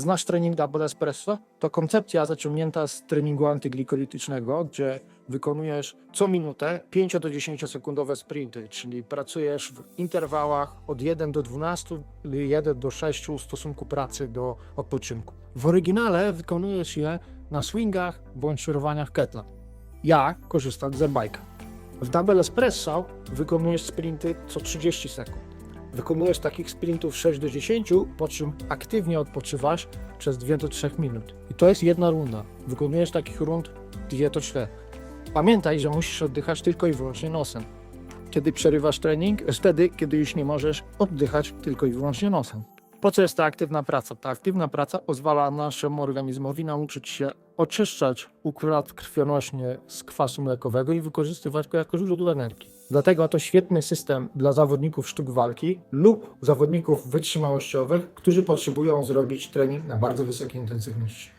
Znasz trening Double Espresso? To koncepcja zaciągnięta z treningu antyglikolicznego, gdzie wykonujesz co minutę 5 do 10 sekundowe sprinty, czyli pracujesz w interwałach od 1 do 12 lub 1 do 6 w stosunku pracy do odpoczynku. W oryginale wykonujesz je na swingach bądź szurowaniach ketla. Ja korzystam z e-bike'a. W Double Espresso wykonujesz sprinty co 30 sekund. Wykonujesz takich sprintów 6 do 10, po czym aktywnie odpoczywasz przez 2 do 3 minut. I to jest jedna runda. Wykonujesz takich rund 2 do 4. Pamiętaj, że musisz oddychać tylko i wyłącznie nosem. Kiedy przerywasz trening, jest wtedy, kiedy już nie możesz oddychać tylko i wyłącznie nosem. Po co jest ta aktywna praca? Ta aktywna praca pozwala naszemu organizmowi nauczyć się oczyszczać układ krwionośny z kwasu mlekowego i wykorzystywać go jako źródło energii. Dlatego to świetny system dla zawodników sztuk walki lub zawodników wytrzymałościowych, którzy potrzebują zrobić trening na bardzo wysokiej intensywności.